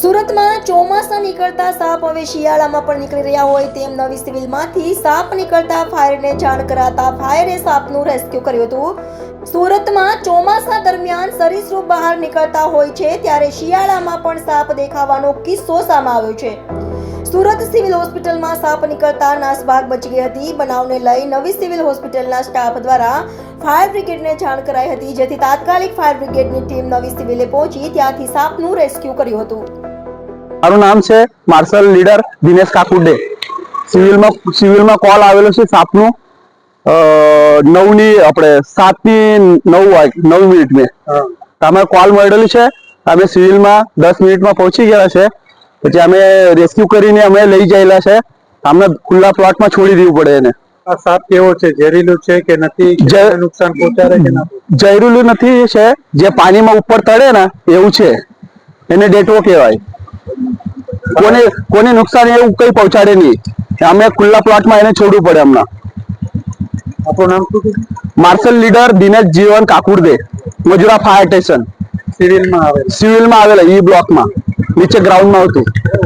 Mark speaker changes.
Speaker 1: સુરતમાં ચોમાસા નીકળતા સાપ હવે શિયાળામાં પણ નીકળી રહ્યા હોય તેમ નવી સિવિલમાંથી સાપ નીકળતા ફાયરને જાણ કરાતા ફાયરે સાપનું રેસ્ક્યુ કર્યું હતું. સુરતમાં ચોમાસા દરમિયાન સરીસૃપ બહાર નીકળતા હોય છે, ત્યારે શિયાળામાં પણ સાપ દેખાવાનો કિસ્સો સામે આવ્યો છે. સુરત સિવિલ હોસ્પિટલમાં સાપ નીકળતા નાસભાગ બચી ગઈ હતી. બનાવને લઈ નવી સિવિલ હોસ્પિટલના સ્ટાફ દ્વારા ફાયર બ્રિગેડને જાણ કરાઈ હતી જેથી તાત્કાલિક ફાયર બ્રિગેડની ટીમ નવી સિવિલે પહોંચી ત્યાંથી સાપનું રેસ્ક્યુ કર્યું હતું.
Speaker 2: મારું નામ છે માર્શલ લીડર દિનેશ કાકુડે. સિવિલમાં સિવિલમાં કોલ આવેલો છે સાપનું. નવની આપણે સાતની નવ વાગે નવ મિનિટ મેં તમે કોલ મળેલી છે. અમે સિવિલમાં દસ મિનિટમાં પહોંચી ગયા છે. પછી અમે રેસ્ક્યુ કરીને અમે લઈ જયેલા છે. અમને ખુલ્લા પ્લોટમાં છોડી દેવું પડે એને.
Speaker 3: આ સાપ કેવો છે? ઝેરીલું છે કે નથી? કે
Speaker 2: જે-
Speaker 3: એને નુકસાન પહોંચાડે કે ના?
Speaker 2: નથી છે. જે પાણીમાં ઉપર તળે ને એવું છે. એને ડેટવો કહેવાય. કોને કોને નુકસાન એવું કઈ પહોંચાડે નહીં. અમે ખુલ્લા પ્લોટમાં એને છોડવું પડે હમણાં.
Speaker 3: આપણું નામ શું
Speaker 2: માર્શલ લીડર દિનેશ જીવન કાકુરદે મજુરા ફાયર સ્ટેશન
Speaker 3: સિવિલમાં આવે
Speaker 2: સિવિલમાં આવેલા ઈ બ્લોકમાં इथे ग्राउंड नव्हते